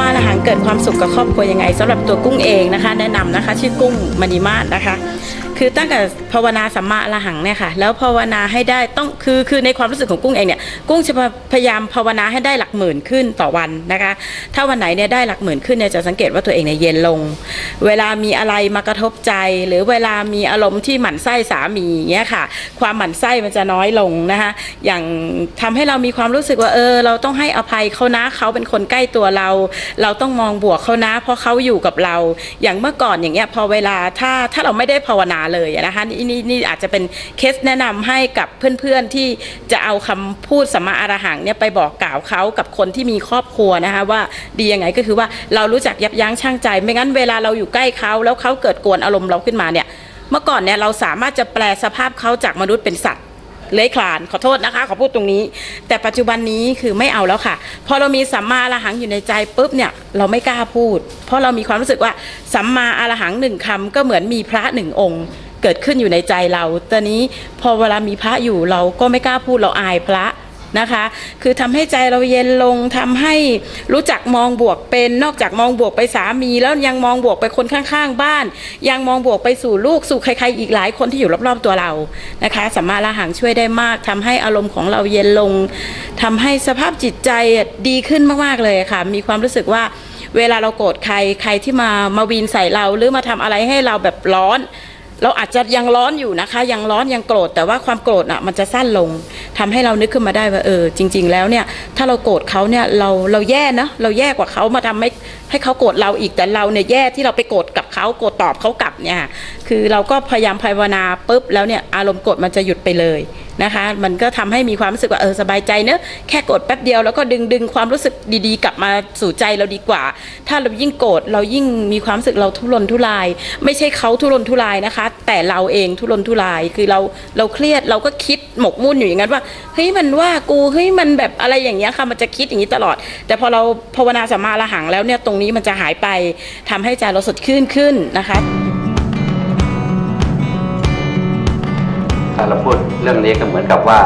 มาอรหังเกิดความสุขกับครอบครัวยังไงสำหรับตัวกุ้งเองนะคะ แนะนำนะคะ ชื่อกุ้งมณีมาศนะคะ คือตั้งแต่ภาวนาสัมมาอรหังเนี่ยค่ะ แล้วภาวนาให้ได้ต้องคือคือในความรู้สึกของกุ้งเองเนี่ย กุ้งจะพยายามภาวนาให้ได้หลักหมื่นขึ้นต่อวันนะคะ ถ้าวันไหนเนี่ยได้หลักหมื่นขึ้นเนี่ยจะสังเกตว่าตัวเองเนี่ยเย็นลง เวลามีอะไรมากระทบใจ หรือเวลามีอารมณ์ที่หมั่นไส้สามีเงี้ยค่ะ ความหมั่นไส้มันจะน้อยลงนะคะอย่างทำให้เรามีความรู้สึกว่าเออ เราต้องให้อภัยเขานะเขาเป็นคนใกล้ตัวเรา เราต้องมองบวกเขานะ เพราะเขาอยู่กับเรา อย่างเมื่อก่อนอย่างเงี้ยพอเวลาถ้าถ้าเราไม่ได้ภาวนาเลยนะคะนี่นี่นี่อาจจะเป็นเคสแนะนำให้กับเพื่อนๆที่จะเอาคำพูดสัมมาอรหังเนี่ยไปบอกกล่าวเขากับคนที่มีครอบครัวนะคะว่าดียังไงก็คือว่าเรารู้จักยับยั้งชั่งใจ ไม่งั้นเวลาเราอยู่ใกล้เขาแล้วเขาเกิดกวนอารมณ์เราขึ้นมาเนี่ยเมื่อก่อนเนี่ยเราสามารถจะแปลสภาพเขาจากมนุษย์เป็นสัตว์ เลื้อยคลานขอโทษนะคะ ขอพูดตรงนี้ แต่ปัจจุบันนี้คือไม่เอาแล้วค่ะ พอเรามีสัมมาอรหังอยู่ในใจปุ๊บเนี่ยเราไม่กล้าพูด เพราะเรามีความรู้สึกว่าสัมมาอรหังหนึ่งคำก็เหมือนมีพระหนึ่งองค์เกิดขึ้นอยู่ในใจเรา ตอนนี้พอเวลามีพระอยู่เราก็ไม่กล้าพูดเราอายพระ นะคะ คือทำให้ใจเราเย็นลงทำให้รู้จักมองบวกเป็น นอกจากมองบวกไปสามีแล้วยังมองบวกไปคนข้างๆ บ้าน ยังมองบวกไปสู่ลูกสู่ใครๆอีกหลายคนที่อยู่รอบๆตัวเรานะคะสัมมาละหังช่วยได้มากทำให้อารมณ์ของเราเย็นลงทำให้สภาพจิตใจดีขึ้นมากๆเลยค่ะ มีความรู้สึกว่าเวลาเราโกรธใครใครที่มามาวีนใส่เราหรือมาทำอะไรให้เราแบบร้อน เราอาจจะยังร้อนอยู่นะคะ ยังร้อนยังโกรธแต่ว่าความโกรธอะมันจะสั้นลง ทำให้เรานึกขึ้นมาได้ว่าเออจริง ๆ แล้วเนี่ยถ้าเราโกรธเขาเนี่ยเราเราแย่เนะเราแย่กว่าเขามาทำให้ให้เขาโกรธเราอีกแต่เราเนี่ยแย่ที่เราไปโกรธกับเขาโกรธตอบเขากลับเนี่ยคือเราก็พยายามภาวนาปุ๊บแล้วเนี่ยอารมณ์โกรธมันจะหยุดไปเลย นะคะ มันก็ทำให้มีความรู้สึกว่าเออสบายใจเนอะแค่โกรธแป๊บเดียวแล้วก็ดึงดึงความรู้สึกดีๆ กลับมาสู่ใจเราดีกว่า ถ้าเรายิ่งโกรธเรายิ่งมีความรู้สึกเราทุรนทุราย ไม่ใช่เขาทุรนทุรายนะคะ แต่เราเองทุรนทุรายคือเราเราเครียดเราก็คิดหมกมุ่นอยู่อย่างนั้นว่าเฮ้ยมันว่ากูเฮ้ยมันแบบอะไรอย่างเงี้ยค่ะมันจะคิดอย่างนี้ตลอด แต่พอเราภาวนาสัมมาละหังแล้วเนี่ยตรงนี้มันจะหายไปทำให้ใจเราสดชื่นขึ้นนะคะ ถ้าเราพูดเรื่องนี้ก็เหมือนกับว่า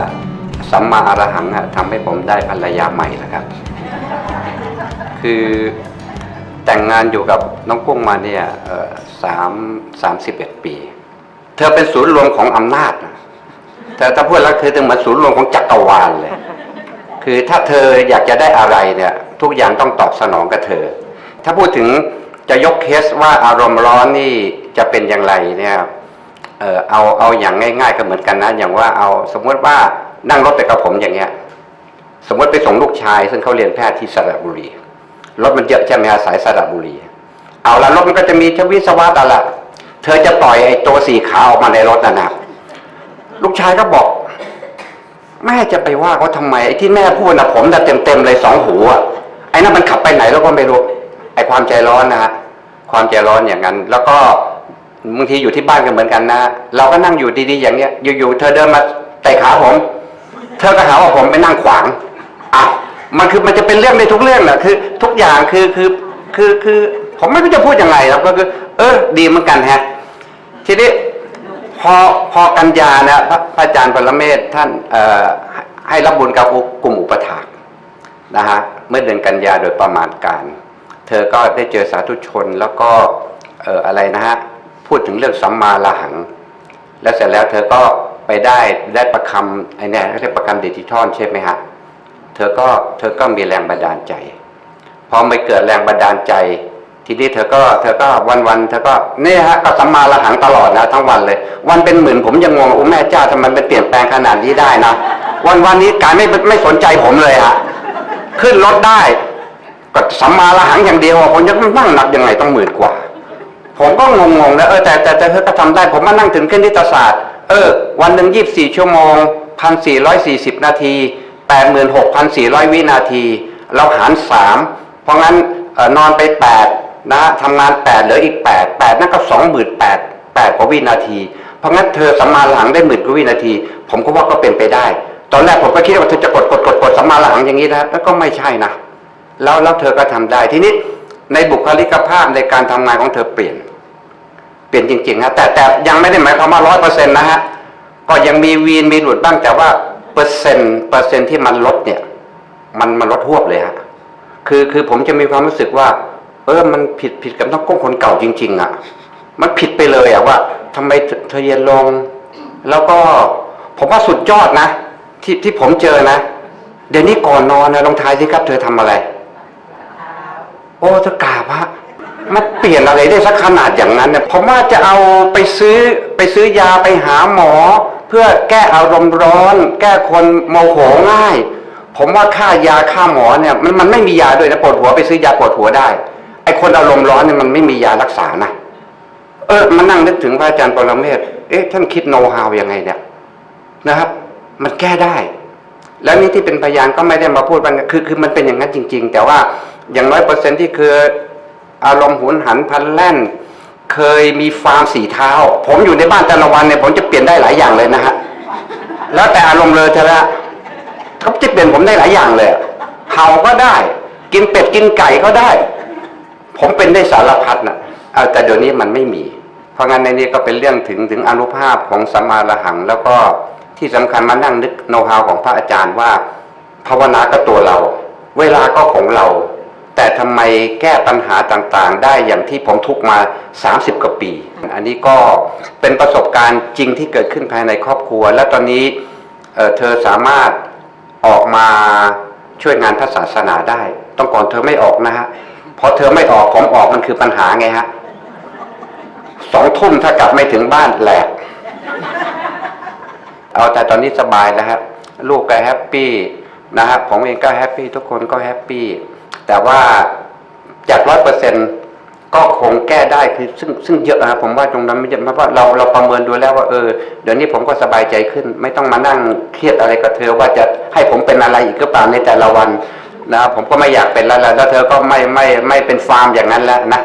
สัมมาอรหังทำให้ผมได้ภรรยาใหม่แล้วครับ คือแต่งงานอยู่กับน้องกุ้งมาเนี่ยสามสามสิบเอ็ดปี เธอเป็นศูนย์รวมของอำนาจ แต่ถ้าพูดแล้วคือเหมือนศูนย์รวมของจักรวาลเลย คือถ้าเธออยากจะได้อะไรเนี่ย ทุกอย่างต้องตอบสนองกับเธอ ถ้าพูดถึงจะยกเคสว่าอารมณ์ร้อนนี่จะเป็นอย่างไรเนี่ย เออเอาเอาอย่างง่าย ๆ ก็เหมือนกันนะอย่างว่าเอาสมมติว่านั่งรถไปกับผมอย่างเงี้ย สมมติไปส่งลูกชาย ซึ่งเขาเรียนแพทย์ที่สระบุรีรถมันเยอะใช่ไหมสายสระบุรี เอาละรถมันก็จะมีชวิสวะแต่ละเธอจะปล่อยไอ้ตัวสีขาวออกมาในรถนะนะลูกชายก็บอก แม่จะไปว่าเขาทำไมไอ้ที่แม่พูดนะผมแต่เต็มๆเลยสองหูอะไอ้นั่นมันขับไปไหนแล้วก็ไม่รู้ไอ้ความใจร้อนนะฮะความใจร้อนอย่างนั้น แล้วก็ บางทีอยู่ที่บ้านกันเหมือนกันนะ เราก็นั่งอยู่ดีๆอย่างเนี้ย อยู่ๆเธอเดินมาเตะขาผม เธอก็หาว่าผมไปนั่งขวางอะมันคือมันจะเป็นเรื่องในทุกเรื่องแหละคือ ทุกอย่างคือคือคือคือผมไม่รู้จะพูดยังไงครับก็คือ เออ ดีเหมือนกันฮะ ทีนี้พอพอกันยานะพระพระอาจารย์ปรเมศท่านเอ่อให้ให้รับบุญกับกลุ่มอุปถากนะฮะเมื่อเดือนกันยาโดยประมาณการ เธอก็ได้เจอสาธุชนแล้วก็เอ่ออะไรนะฮะ พูดถึงเรื่องสัมมาละหัง แล้วเสร็จแล้วเธอก็ไปได้ได้ประคำไอ้นี่เรียกประคำเดิจิทัลใช่ไหมฮะเธอก็เธอก็มีแรงบันดาลใจ พอไม่เกิดแรงบันดาลใจ ทีนี้เธอก็เธอก็วันวันเธอก็เนี่ยฮะก็สัมมาละหังตลอดนะทั้งวันเลย วันเป็นหมื่นผมยังงงโอ้แม่เจ้าทำไมมันเปลี่ยนแปลงขนาดนี้ได้นะวันวันนี้กายไม่ไม่สนใจผมเลยฮะขึ้นรถได้ก็สัมมาละหังอย่างเดียวผมยังนั่งนับยังไงต้องหมื่นกว่า ผมก็งงๆนะเออแต่แต่แต่เธอก็ทำได้ ผมมานั่งถึงคณิตศาสตร์ เออ วันหนึ่งยี่บสี่ชั่วโมงพันสี่ร้อยสี่สิบนาทีแปดหมื่นหกพันสี่ร้อยวินาที เราหารสามเพราะงั้นออนอนไปแปดนะทำงานแปดเหลืออีกแปดแปดนั่นก็สองหมื่นแปดแปดกว่าวินาที เพราะงั้นเธอสัมมาหลังได้หมื่นกว่าวินาที ผมก็ว่าก็เป็นไปได้ ตอนแรกผมก็คิดว่าเธอจะกดกดกดกดสัมมาหลังอย่างนี้นะแล้วก็ไม่ใช่นะแล้วแล้วเธอก็ทำได้ทีนี้ ในบุคลิกภาพในการทำงานของเธอเปลี่ยน เปลี่ยนจริงๆฮะแต่แต่ยังไม่ได้หมายความว่าร้อยเปอร์เซ็นต์นะฮะก็ยังมีวีนมีหลุดบ้างแต่ว่าเปอร์เซ็นต์เปอร์เซ็นต์ที่มันลดเนี่ย มันมันลดหวบเลยฮะคือคือผมจะมีความรู้สึกว่า เออมันผิดผิดกับน้องก้งคนเก่าจริง ๆ อะ มันผิดไปเลยอะว่าทำไมเธอเย็นลง แล้วก็ผมว่าสุดยอดนะ ที่ที่ผมเจอนะ เดี๋ยวนี้ก่อนนอนนะลองทายสิครับ เธอทำอะไร อ้เธอกราบฮะมันเปลี่ยนอะไรได้สักขนาดอย่างนั้นเนี่ยผมว่าจะเอาไปซื้อไปซื้อยาไปหาหมอ เพื่อแก้อารมณ์ร้อน แก้คนโมโหง่าย ผมว่าค่ายาค่าหมอเนี่ยมันมันไม่มียาด้วยนะปวดหัวไปซื้อยาปวดหัวได้ไอคนอารมณ์ร้อนเนี่ยมันไม่มียารักษานะเออมานั่งนึกถึงพระอาจารย์ปรเมศเอ๊ะท่านคิดโน้ตฮาวยังไงเนี่ยนะครับ มันแก้ได้ แล้วนี่ที่เป็นพยานก็ไม่ได้มาพูดว่าคือคือมันเป็นอย่างนั้นจริง ๆ แต่ว่า อย่างน้อยเปอร์เซ็นต์ที่คืออารมณ์หุนหันพันแล่น เคยมีฟาร์มสีเท้า ผมอยู่ในบ้านแต่ละวันเนี่ยผมจะเปลี่ยนได้หลายอย่างเลยนะฮะแล้วแต่อารมณ์เลยเธอละเขาจะเปลี่ยนผมได้หลายอย่างเลยเห่าก็ได้ กินเป็ดกินไก่ก็ได้ ผมเป็นได้สารพัดนะเอาแต่เดี๋ยวนี้มันไม่มี เพราะงั้นในนี้ก็เป็นเรื่องถึงถึงอนุภาพของสัมมาระหัง แล้วก็ที่สำคัญมานั่งนึกโน้ตฮาวของพระอาจารย์ว่า ภาวนาก็ตัวเรา เวลาก็ของเรา แต่ทำไมแก้ปัญหาต่างๆ ได้อย่างที่ผมทุกมา 30 กว่าปี อันนี้ก็เป็นประสบการณ์จริงที่เกิดขึ้นภายในครอบครัว และตอนนี้เเธอสามารถออกมาช่วยงานพระศาสนาได้ ต้องก่อนเธอไม่ออกนะฮะเพราะเธอไม่ออกผมออกมันคือปัญหาไงฮะสองทุ่มถ้ากลับไม่ถึงบ้านแหลกเอาแต่ตอนนี้สบายแล้วครับลูกก็แฮปปี้นะครับผมเองก็แฮปปี้ทุกคนก็แฮปปี้ แต่ว่าจากร้อยเปอร์เซ็นก็คงแก้ได้คือซึ่งซึ่งเยอะนะผมว่าตรงนั้นไม่เยอะเพราะว่าเราเราประเมินดูแล้วว่าเออเดี๋ยวนี้ผมก็สบายใจขึ้น ไม่ต้องมานั่งเครียดอะไรกับเธอว่าจะให้ผมเป็นอะไรอีกหรือเปล่าในแต่ละวันนะผมก็ไม่อยากเป็นแล้วแล้วเธอก็ไม่ไม่ไม่เป็นฟาร์มอย่างนั้นแล้วนะ